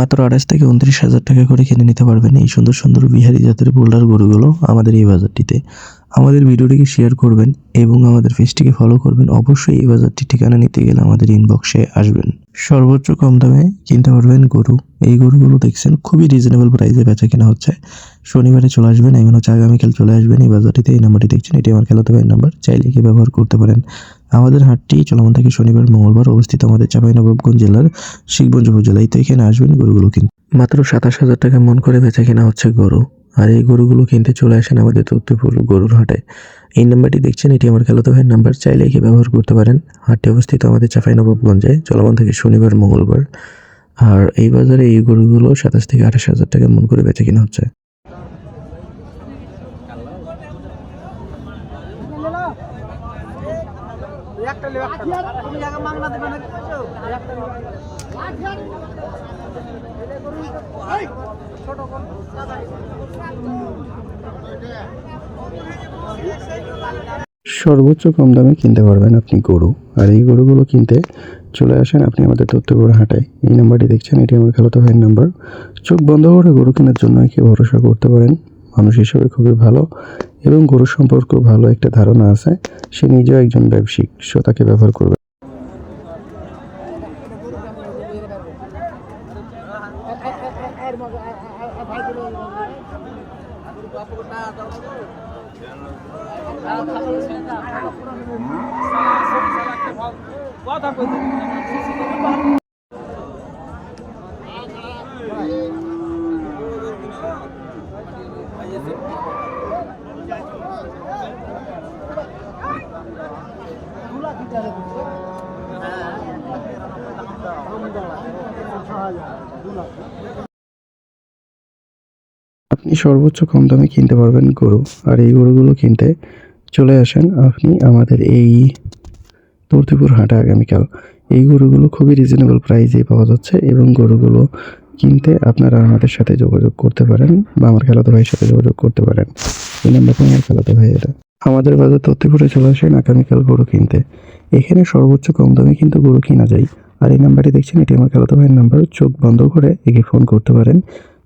মাত্র আঠাশ থেকে উনত্রিশ হাজার টাকা করে কিনে নিতে পারবেন এই সুন্দর সুন্দর বিহারি জাতের বোল্ডার গরুগুলো আমাদের এই বাজারটিতে। আমাদের ভিডিওটিকে শেয়ার করবেন এবং আমাদের পেজটিকে ফলো করবেন। অবশ্যই এই বাজারটি ঠিকানা নিতে গেলে আমাদের ইনবক্সে আসবেন। সর্বোচ্চ কম দামে কিনতে পারবেন গরু। এই গরুগুলো দেখছেন, খুবই রিজনেবল প্রাইসে বেচা কেনা হচ্ছে। শনিবারে চলে আসবেন এমন হচ্ছে আগামীকাল চলে আসবেন। এই বাজারটিতে এই নাম্বারটি দেখছেন, এটি আমার খেলাতে নাম্বার চাইলে কি ব্যবহার করতে পারেন। আমাদের হাটটি চলমান থাকে শনিবার, মঙ্গলবার অবস্থিত আমাদের চাঁপাইনবাবগঞ্জ জেলার শিখগঞ্জ উপজেলায়। তো এখানে আসবেন, গরুগুলো কিনতে মাত্র সাতাশ হাজার টাকা মন করে বেচা কেনা হচ্ছে গরু। আর এই গরুগুলো কিনতে চলে আসেন আমাদের তথ্যপুর গরুর হাটে। এই নাম্বারটি দেখছেন, এটি আমার খেলাতো ভাইয়ের নাম্বার। চাইলে একে ব্যবহার করতে পারেন। হাটটি অবস্থিত আমাদের চাঁপাইনবাবগঞ্জে, চলমান থাকে শনিবার, মঙ্গলবার। আর এই বাজারে এই গরুগুলো সাতাশ থেকে আঠাশ হাজার টাকা মন করে বেচা কিনা হচ্ছে তুমি জায়গা মাংনা দেবে না ছোট কোন সর্বোচ্চ কম দামে কিনতে পারবেন আপনি গরু। আর এই গরুগুলো কিনতে চলে আসেন, আপনি আমাদের তথ্যগড় হাটায়। এই নাম্বারটি দেখছেন, এটি আমার খেলাতো ভাইয়ের নাম্বার। চোখ বন্ধ করে গরু কেনার জন্য একে ভরসা করতে পারেন। মানুষ হিসেবে খুবই ভালো এবং গরু সম্পর্কে ভালো একটা ধারণা আছে। সে নিজেও একজন ব্যবসায়িক সো তাকে ব্যবহার করবে। আপনি সর্বোচ্চ কম দামে কিনতে পারবেন গরু, আর এই গরুগুলো কিনতে চলে আসেন আপনি আমাদের এই তর্তিপুর হাটে আগামীকাল। এই গরুগুলো খুবই রিজনেবল প্রাইসে পাওয়া যাচ্ছে এবং গরুগুলো কিনতে আপনারা আমাদের সাথে যোগাযোগ করতে পারেন বা আমার খেলাতো ভাইয়ের সাথে যোগাযোগ করতে পারেন। এই নাম্বারটা আমার ভাই আমাদের বাজার তত্ত্বপুরে চলে আসেন আগামীকাল গরু কিনতে। এখানে সর্বোচ্চ কম দামে কিন্তু গরু কিনা যায়। আর এই নাম্বারটি দেখছেন এটি আমার খেলাতো ভাইয়ের নাম্বার। চোখ বন্ধ করে একে ফোন করতে পারেন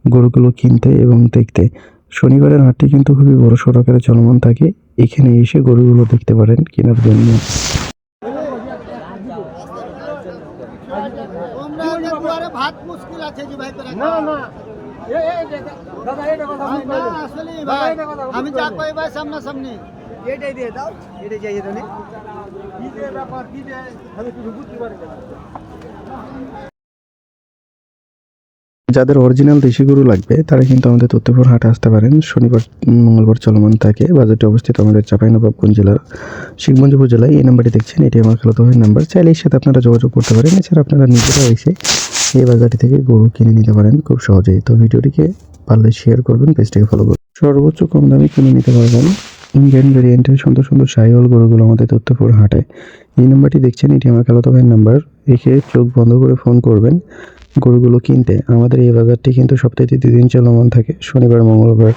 গরুগুলো কিনতে এবং দেখতে। শনিবারের হাটটি কিন্তু খুবই বড় সড়কের চলমান থাকে। এখানে এসে গরুগুলো দেখতে পারেন কেনার জন্য। ভাত মুশকিল আছে যে ভাই না না। আমি যা কই ভাই সামনা সামনি এটাই দিয়ে দাও এটাই চাই এটা যাদের অরিজিনাল দেশি গরু লাগবে, তারা কিন্তু আমাদের তথ্যপুর হাটে আসতে পারেন। শনিবার, মঙ্গলবার চলমান থাকে। বাজারটি অবস্থিত আমাদের চাঁপাইনবাবগঞ্জ জেলার শিখগঞ্জ উপজেলায়। এই নাম্বারটি দেখছেন, এটি আমার ভাইয়ের নাম্বার। চাইলে এর সাথে আপনারা যোগাযোগ করতে পারেন। এছাড়া আপনারা নিজেরা এসে এই বাজারটি থেকে গরু কিনে নিতে পারেন খুব সহজেই। তো ভিডিওটিকে পারলে শেয়ার করবেন পেজটিকে ফলো করবেন। সর্বোচ্চ কম দামে কিনে নিতে পারবেন ইন্ডিয়ান ভেরিয়েন্টের সুন্দর সুন্দর সাইহল গরুগুলো আমাদের তথ্যপুর হাটে। এই নাম্বারটি দেখছেন, এটি আমার খেলাতো ভাইয়ের নাম্বার। একে চোখ বন্ধ করে ফোন করবেন গরুগুলো কিনতে। আমাদের এই বাজারটি কিন্তু সপ্তাহে দুই দিন চলমান থাকে, শনিবার, মঙ্গলবার।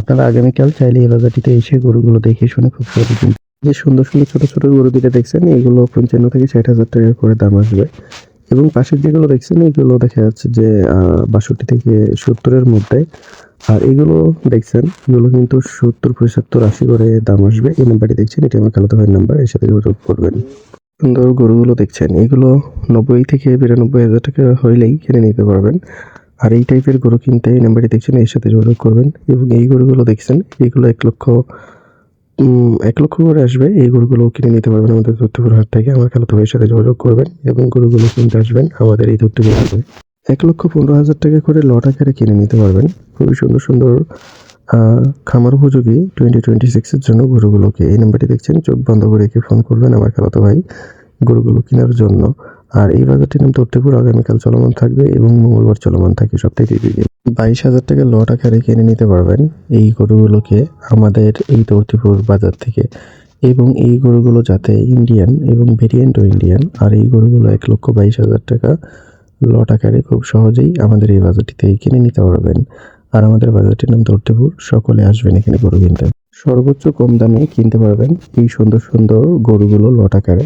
আপনারা আগামীকাল চাইলে এই বাজারটিতে এসে গরুগুলো দেখে শুনে খুব সহজে কিনতে যে সুন্দর সুন্দর ছোট ছোট গরু দুটো দেখছেন এইগুলো পঞ্চান্ন থেকে ষাট হাজার টাকা করে দাম আসবে। এবং পাশের যেগুলো দেখছেন, এগুলো দেখা যাচ্ছে যে বাষট্টি থেকে সত্তরের মধ্যে। আর এগুলো দেখছেন, এগুলো কিন্তু সত্তর পঁচাত্তর আশি করে দাম আসবে। এই নাম্বারটি দেখছেন, এটি আমার খেলাতে নাম্বার এর সাথে যোগাযোগ করবেন। সুন্দর গরুগুলো দেখছেন, এগুলো নব্বই থেকে বিরানব্বই হাজার টাকা হইলেই কিনে নিতে পারবেন। আর এই টাইপের গরু কিনতে এই নাম্বারটি দেখছেন, এর সাথে যোগাযোগ করবেন। এবং এই গরুগুলো দেখছেন, এগুলো এক লক্ষ এক লক্ষ করে আসবে। এই গরুগুলো কিনে নিতে পারবেন আমাদের তথ্যপুর হাট থেকে। আমার খালাতো সাথে যোগাযোগ করবেন এবং গরুগুলো কিনতে আসবেন আমাদের এই তথ্যপুর হাটে। এক লক্ষ পনেরো হাজার টাকা করে লট আকারে কিনে নিতে পারবেন। খুবই সুন্দর সুন্দর খামার উপযোগী টোয়েন্টি টোয়েন্টি সিক্সের জন্য গরুগুলোকে। এই নাম্বারটি দেখছেন, চোখ বন্ধ করে রেখে ফোন করবেন আমার খালাতো ভাই গরুগুলো কেনার জন্য। আর এই বাজারটির নাম তথ্যপুর আগামীকাল চলমান থাকবে এবং মঙ্গলবার চলমান থাকে সপ্তাহে দুই দিন। বাইশ হাজার টাকা লট আকারে কিনে নিতে পারবেন এই গরুগুলোকে আমাদের এই তথ্যপুর বাজার থেকে। এবং এই গরুগুলো যাতে ইন্ডিয়ান এবং ভেরিয়েন্টও ইন্ডিয়ান। আর এই গরুগুলো এক লক্ষ বাইশ হাজার টাকা লট আকারে খুব সহজেই আমাদের এই বাজারটি থেকে কিনে নিতে পারবেন। আর আমাদের বাজারটির নাম তথ্যপুর সকলে আসবেন এখানে গরু কিনতে। সর্বোচ্চ কম দামে কিনতে পারবেন এই সুন্দর সুন্দর গরুগুলো লট আকারে।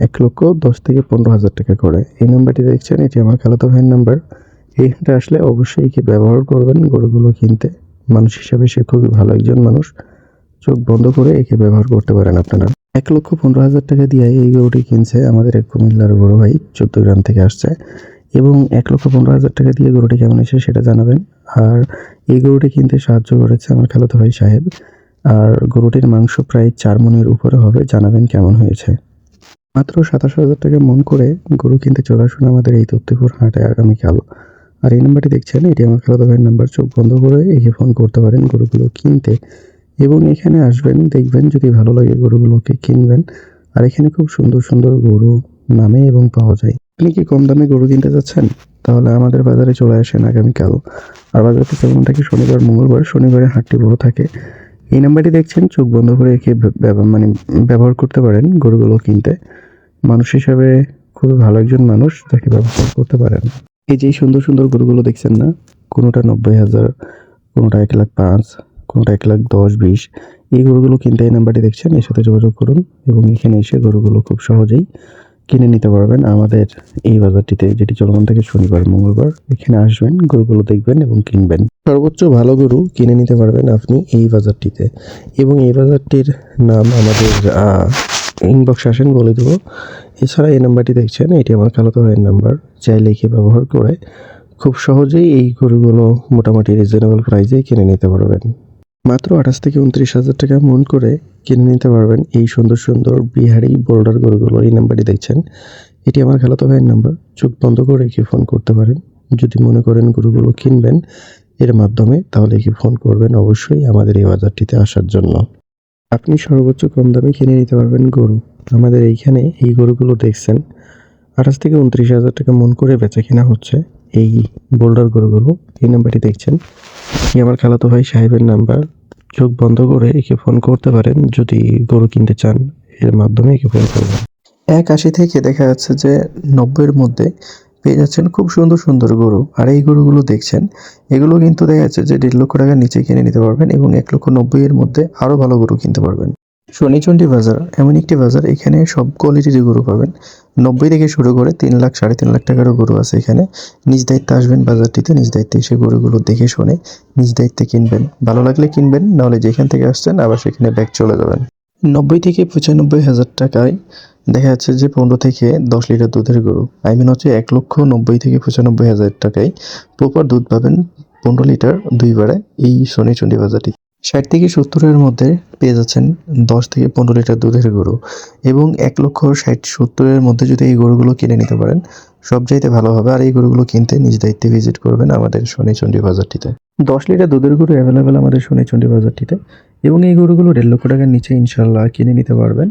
এক লক্ষ দশ থেকে পনেরো হাজার টাকা করে। এই নাম্বারটি দেখছেন, এটি আমার খালাতো ভাইয়ের নাম্বার। এই আসলে অবশ্যই একে ব্যবহার করবেন গরুগুলো কিনতে। মানুষ হিসাবে সে খুবই ভালো একজন মানুষ। চোখ বন্ধ করে একে ব্যবহার করতে পারেন আপনারা। এক লক্ষ পনেরো হাজার টাকা দিয়ে এই গরুটি কিনছে আমাদের এক কুমিল্লার বড় ভাই, চোদ্দ গ্রাম থেকে আসছে। এবং এক লক্ষ পনেরো হাজার টাকা দিয়ে গরুটি কেমন এসে সেটা জানাবেন। আর এই গরুটি কিনতে সাহায্য করেছে আমার খালাতো ভাই সাহেব। আর গরুটির মাংস প্রায় চার মনের উপরে হবে, জানাবেন কেমন হয়েছে। মাত্র সাতাশ হাজার টাকা মন করে গরু কিনতে চলে আসুন আমাদের এই তত্ত্বপুর হাটে আগামীকাল। আর এই নাম্বারটি দেখছেন, এটি আমার খালাতো ভাইয়ের নাম্বার, চোখ বন্ধ করে একে ফোন করতে পারেন গরুগুলো কিনতে। এবং এখানে আসবেন, দেখবেন যদি ভালো লাগে গরুগুলোকে কিনবেন। আর এখানে খুব সুন্দর সুন্দর গরু নামে এবং পাওয়া যায়। আপনি কি কম দামে গরু কিনতে যাচ্ছেন? তাহলে আমাদের বাজারে চলে আসেন আগামীকাল। আর বাজারটি যেমন থাকে শনিবার, মঙ্গলবার, শনিবারে হাটটি বড় থাকে। এই নাম্বারটি দেখছেন, চোখ বন্ধ করে একে মানে ব্যবহার করতে পারেন গরুগুলো কিনতে। মানুষ হিসাবে খুবই ভালো একজন মানুষ, তাকে ব্যবহার করতে পারেন। এই যে সুন্দর সুন্দর গরুগুলো দেখছেন না? কোনোটা নব্বই হাজার, কোনোটা এক লাখ পাঁচ, কোনোটা এক লাখ দশ, বিশ। এই গরুগুলো কিনতে এই নাম্বারটি দেখছেন, এর সাথে যোগাযোগ করুন এবং এখানে এসে গরুগুলো খুব সহজেই কিনে নিতে পারবেন আমাদের এই বাজারটিতে, যেটি চলমান থেকে শনিবার, মঙ্গলবার। এখানে আসবেন, গরুগুলো দেখবেন এবং কিনবেন। সর্বোচ্চ ভালো গরু কিনে নিতে পারবেন আপনি এই বাজারটিতে। এবং এই বাজারটির নাম আমাদের ইনবক্স আসেন বলে দেবো। এছাড়া এই নাম্বারটি দেখছেন, এটি আমার খালাতো ভাইয়ের নাম্বার। চাইলে একে ব্যবহার করে খুব সহজেই এই গরুগুলো মোটামুটি রিজনেবল প্রাইসেই কিনে নিতে পারবেন। মাত্র আঠাশ থেকে উনত্রিশ হাজার টাকা মন করে কিনে নিতে পারবেন এই সুন্দর সুন্দর বিহারি বোল্ডার গরুগুলো। এই নাম্বারটি দেখছেন। এটি আমার খালাতো ভাইয়ের নাম্বার। চোখ বন্ধ করে একে ফোন করতে পারেন। যদি মনে করেন গরুগুলো কিনবেন, এর মাধ্যমে তাহলে একে ফোন করবেন অবশ্যই আমাদের এই বাজারটিতে আসার জন্য। আপনি সর্বোচ্চ কম দামে কিনে নিতে পারবেন গরু। আমাদের এইখানে এই গরুগুলো দেখছেন। আঠাশ থেকে উনত্রিশ হাজার টাকা মন করে বেচা কেনা হচ্ছে এই বোল্ডার গরুগুলো। এই নাম্বারটি দেখছেন। আমার খালাতো ভাই সাহেবের নাম্বার। চোখ বন্ধ করে একে ফোন করতে পারেন যদি গরু কিনতে চান, এর মাধ্যমে একে ফোন করবেন। এক আশি থেকে দেখা যাচ্ছে যে নব্বইয়ের মধ্যে পেয়ে যাচ্ছেন খুব সুন্দর সুন্দর গরু। আর এই গরুগুলো দেখছেন, এগুলো কিন্তু দেখা যাচ্ছে যে দেড় লক্ষ টাকার নিচে কিনে নিতে পারবেন এবং এক লক্ষ নব্বই এর মধ্যে আরও ভালো গরু কিনতে পারবেন। শনিচন্ডী বাজার, এমন একটি বাজার, এখানে সব কোয়ালিটির গরু পাবেন। নব্বই থেকে শুরু করে তিন লাখ, সাড়ে তিন লাখ টাকারও গরু আছে এখানে। নিজ দায়িত্বে আসবেন বাজারটিতে, নিজ দায়িত্বে এসে গরুগুলো দেখে শুনে নিজ দায়িত্বে কিনবেন। ভালো লাগলে কিনবেন নাহলে যেখান থেকে আসছেন আবার সেখানে ব্যাগ চলে যাবেন। নব্বই থেকে পঁচানব্বই হাজার টাকায় দেখা যাচ্ছে যে পনেরো থেকে দশ লিটার দুধের গরু। আই মিন হচ্ছে এক লক্ষ নব্বই থেকে পঁচানব্বই হাজার টাকায় প্রপার দুধ পাবেন পনেরো লিটার দুইবারে এই শনিচন্ডী বাজারটি। ষাট থেকে সত্তরের মধ্যে পেয়ে যাচ্ছেন দশ থেকে পনেরো লিটার দুধের গরু এবং এক লক্ষ ষাট সত্তরের মধ্যে যদি এই গরুগুলো কিনে নিতে পারেন সব চাইতে ভালো হবে। আর এই গরুগুলো কিনতে নিজ দায়িত্বে ভিজিট করবেন আমাদের শনিচন্ডী বাজারটিতে। দশ লিটার দুধের গরু অ্যাভেলেবেল আমাদের শনিচন্ডী বাজারটিতে এবং এই গরুগুলো দেড় লক্ষ টাকার নিচে ইনশাল্লাহ কিনে নিতে পারবেন।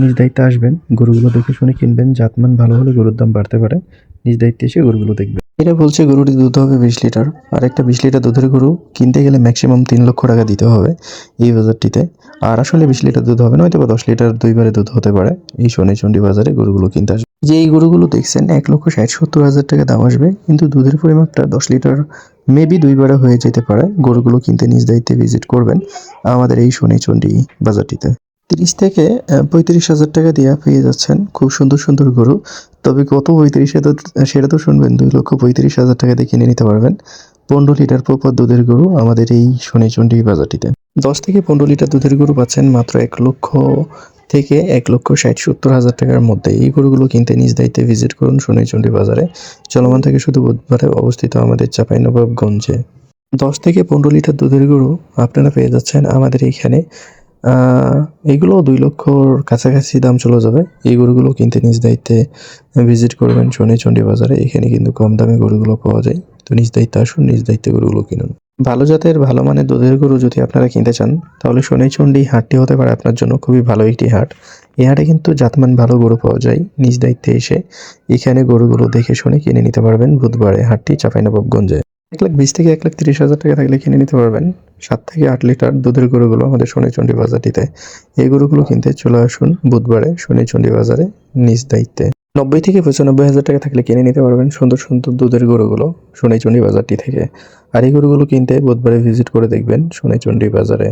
নিজ দায়িত্বে আসবেন, গরুগুলো দেখে শুনে কিনবেন। জাতমান ভালো হলে গরুর দাম বাড়তে পারে। নিজ দায়িত্বে এসে গরুগুলো দেখবেন। এটা বলছে গরুটি দুধ হবে বিশ লিটার। আর একটা বিশ লিটার দুধের গরু কিনতে গেলে ম্যাক্সিমাম তিন লক্ষ টাকা দিতে হবে এই বাজারটিতে। আর আসলে বিশ লিটার দুধ হবে না, হয়তো বা দশ লিটার দুইবারে দুধ হতে পারে। এই শনিচন্ডী বাজারে গরুগুলো কিনতে আসবে। যে এই গরুগুলো দেখছেন, এক লক্ষ ষাট, সত্তর হাজার টাকা দাম আসবে। কিন্তু দুধের পরিমাণটা দশ লিটার মেবি দুইবারে হয়ে যেতে পারে। গরুগুলো কিনতে নিজ দায়িত্বে ভিজিট করবেন আমাদের এই শনিচন্ডী বাজারটিতে। তিরিশ থেকে পঁয়ত্রিশ হাজার টাকা দিয়ে পেয়ে যাচ্ছেন। খুব সুন্দর সুন্দর গরু। তবে কত পঁয়ত্রিশে তো সেটা তো শুনবেন, দুই লক্ষ পঁয়ত্রিশ হাজার টাকা দিয়ে কিনে নিতে পারবেন। পনেরো লিটার প্রপার দুধের গরু আমাদের এই শনিচন্ডী বাজারটিতে। দশ থেকে পনেরো লিটার দুধের গরু পাচ্ছেন মাত্র এক লক্ষ থেকে এক লক্ষ ষাট সত্তর হাজার টাকার মধ্যে। এই গরুগুলো কিনতে নিজ দায়িত্বে ভিজিট করুন শনিচন্ডী বাজারে। চলমান থেকে শুধু বুধবারে অবস্থিত আমাদের চাঁপাইনবাবগঞ্জে। দশ থেকে পনেরো লিটার দুধের গরু আপনারা পেয়ে যাচ্ছেন আমাদের এইখানে এগুলো দুই লক্ষর কাছাকাছি দাম চলে যাবে। এই গরুগুলো কিনতে নিজ দায়িত্বে ভিজিট করবেন শনিচন্ডী বাজারে। এখানে কিন্তু কম দামে গরুগুলো পাওয়া যায়। তো নিজ দায়িত্বে আসুন, নিজ দায়িত্বে গরুগুলো কিনুন। ভালো জাতের, ভালো মানের দুধের গরু যদি আপনারা কিনতে চান, তাহলে শনিচন্ডী হাটটি হতে পারে আপনার জন্য খুবই ভালো একটি হাট। এই হাটে কিন্তু জাতমান ভালো গরু পাওয়া যায়। নিজ দায়িত্বে এসে এখানে গরুগুলো দেখে শুনে কিনে নিতে পারবেন। বুধবারে হাটটি চাঁপাইনবাবগঞ্জে। এক লাখ বিশ থেকে এক লাখ তিরিশ হাজার টাকা থাকলে কিনে নিতে পারবেন। সাত থেকে আট লিটার দুধের গরুগুলো আমাদের শনিচন্ডী বাজারটিতে। এই গরুগুলো কিনতে চলে আসুন বুধবারে শনিচন্ডী বাজারে নিজ দায়িত্বে। নব্বই থেকে পঁচানব্বই হাজার টাকা থাকলে কিনে নিতে পারবেন সুন্দর সুন্দর দুধের গরুগুলো শনিচন্ডী বাজারটি থেকে। আর এই গরুগুলো কিনতে বুধবারে ভিজিট করে দেখবেন শনিচন্ডী বাজারে।